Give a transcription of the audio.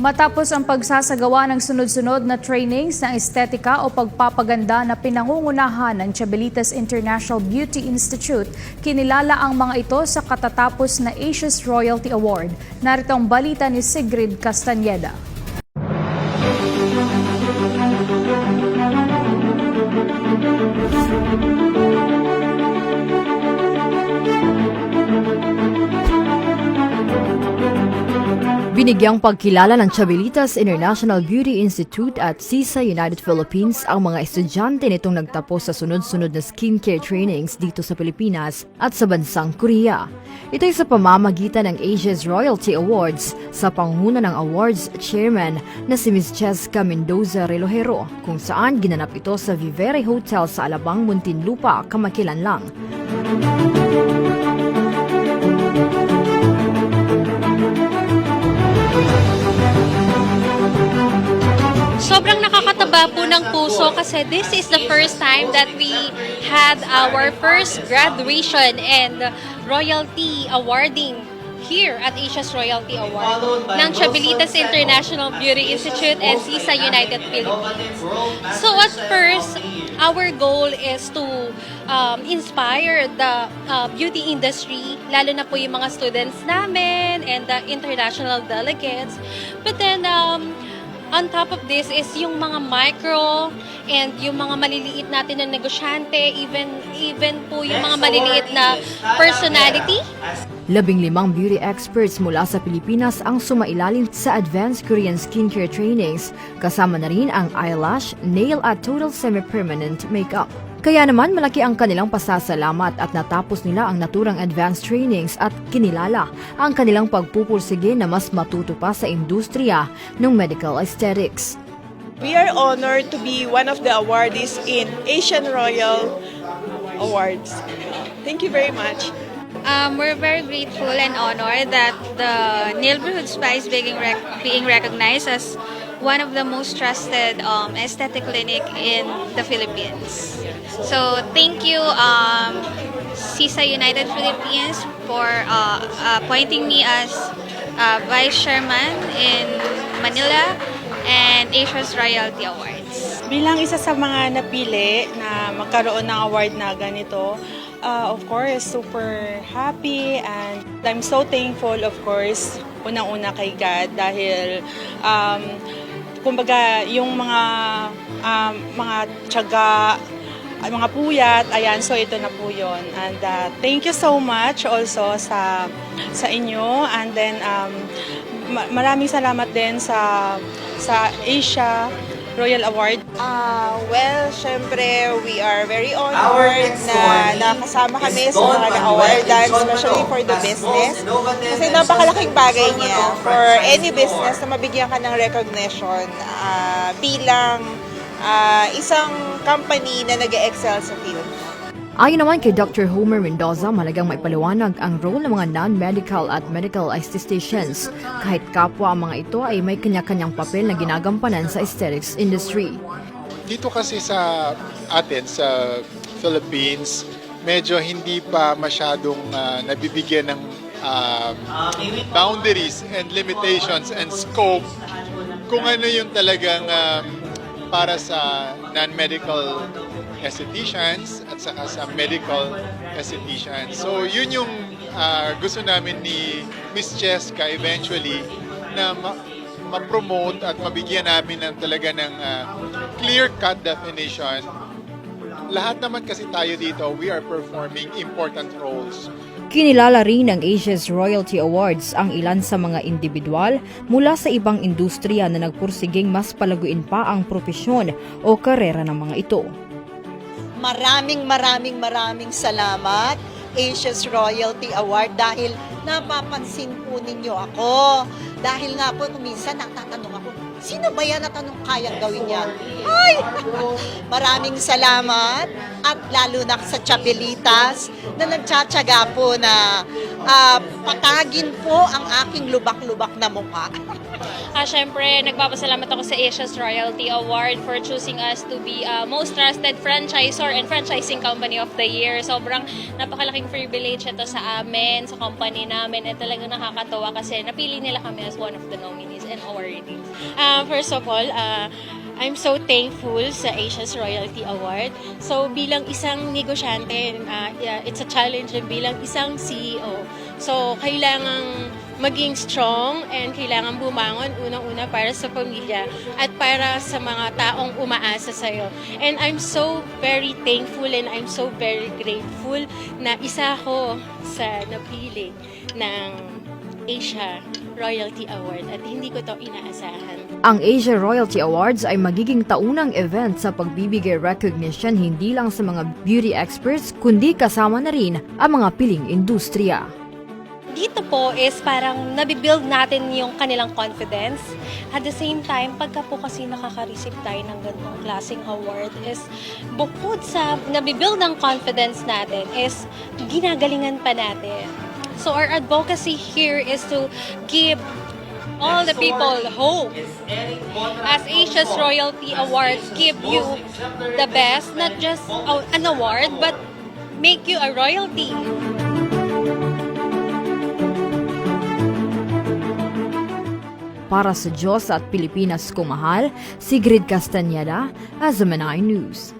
Matapos ang pagsasagawa ng sunod-sunod na trainings ng estetika o pagpapaganda na pinangungunahan ng Chabelitas International Beauty Institute, kinilala ang mga ito sa katatapos na Asia's Royalty Award. Narito ang balita ni Sigrid Castañeda. Binigyang pagkilala ng Chabelitas International Beauty Institute at CISA United Philippines ang mga estudyante nitong nagtapos sa sunod-sunod na skincare trainings dito sa Pilipinas at sa bansang Korea. Ito ay sa pamamagitan ng Asia's Royalty Awards sa pangunguna ng awards chairman na si Ms. Cheska Mendoza Relojero kung saan ginanap ito sa Vivere Hotel sa Alabang, Muntinlupa kamakilan lang. Sobrang nakakataba po ng puso kasi this is the first time that we had our first graduation and royalty awarding here at Asia's Royalty Award ng Chabelitas International Beauty Institute and CISA United Philippines. So at first, our goal is to um, inspire the uh, beauty industry, lalo na po yung mga students namin and the international delegates. But then, um, on top of this is yung mga micro and yung mga maliliit natin na negosyante, even even po yung mga maliliit na personality. Labing limang beauty experts mula sa Pilipinas ang sumailalim sa Advanced Korean Skincare Trainings, kasama na rin ang eyelash, nail at total semi-permanent makeup. Kaya naman malaki ang kanilang pasasalamat at natapos nila ang naturang advanced trainings at kinilala ang kanilang pagpupursige na mas matuto pa sa industriya ng medical aesthetics. We are honored to be one of the awardees in Asian Royal Awards. Thank you very much. Um, we're very grateful and honored that the neighborhood spa is being, rec- being recognized as one of the most trusted um, aesthetic clinic in the Philippines. So thank you, um, CISA United Philippines, for uh, appointing me as uh, Vice Chairman in Manila and Asia's Royalty Awards. Bilang isa sa mga napili na magkaroon ng award na ganito, uh, of course, super happy and I'm so thankful, of course, unang-una kay God dahil um, kumbaga yung mga um, mga tiyaga ay, mga puyat, ayan, so ito na po yun. And uh, thank you so much also sa sa inyo. And then, um, ma- maraming salamat din sa sa Asia Royal Award. Ah, well, syempre, we are very honored na nakasama kami sa mga na-awardan, especially for the business. Kasi napakalaking bagay niya for any business na mabigyan ka ng recognition ah, bilang ah, isang company na nag excel sa field. Ayon naman kay Dr. Homer Mendoza, malagang maipaliwanag ang role ng mga non-medical at medical aestheticians kahit kapwa ang mga ito ay may kanya-kanyang papel na ginagampanan sa aesthetics industry. dito kasi sa atin sa Philippines medyo hindi pa masyadong ah, nabibigyan ng um, boundaries and limitations and scope kung ano yung talagang um, para sa non-medical aestheticians at saka sa medical aestheticians. So yun yung ah, gusto namin ni Miss Cheska eventually na ma- ma-promote at mabigyan namin ng talaga ng ah, clear-cut definition. Lahat naman kasi tayo dito, we are performing important roles. Kinilala rin ng Asia's Royalty Awards ang ilan sa mga individual mula sa ibang industriya na nagpursiging mas palaguin pa ang propesyon o karera ng mga ito. Maraming maraming maraming salamat Asia's Royalty Award dahil napapansin po ninyo ako. Dahil nga po, minsan natatanong ako, Sino ba yan at anong kayang gawin yan? Ay! Maraming salamat at lalo na sa Chabelitas na nagtsatsaga po na ah, patagin po ang aking lubak-lubak na mukha. Ah, syempre, nagpapasalamat ako sa Asia's Royalty Award for choosing us to be uh, most trusted franchisor and franchising company of the year. Sobrang napakalaking privilege ito sa amin, sa company namin, at talagang nakakatawa kasi napili nila kami as one of the nominees and awardees. Uh, first of all, uh, I'm so thankful sa Asia's Royalty Award. So bilang isang negosyante, uh, yeah, it's a challenge din bilang isang CEO. So kailangang maging strong and kailangan bumangon unang-una para sa pamilya at para sa mga taong umaasa sa'yo. And I'm so very thankful and I'm so very grateful na isa ako sa napili ng Asia Royalty Award at hindi ko to inaasahan. Ang Asia Royalty Awards ay magiging taunang event sa pagbibigay recognition hindi lang sa mga beauty experts kundi kasama na rin ang mga piling industriya. Dito po is parang nabibuild natin yung kanilang confidence. At the same time, pagka po kasi nakaka-receive tayo ng ganitong klaseng award is bukod sa nabibuild ng confidence natin is ginagalingan pa natin. So our advocacy here is to give all the people hope. As Asia's Royalty Awards give you the best, not just an award, but make you a royalty. Para sa Diyos at Pilipinas kumahal, Sigrid Castañeda, Azamanay News.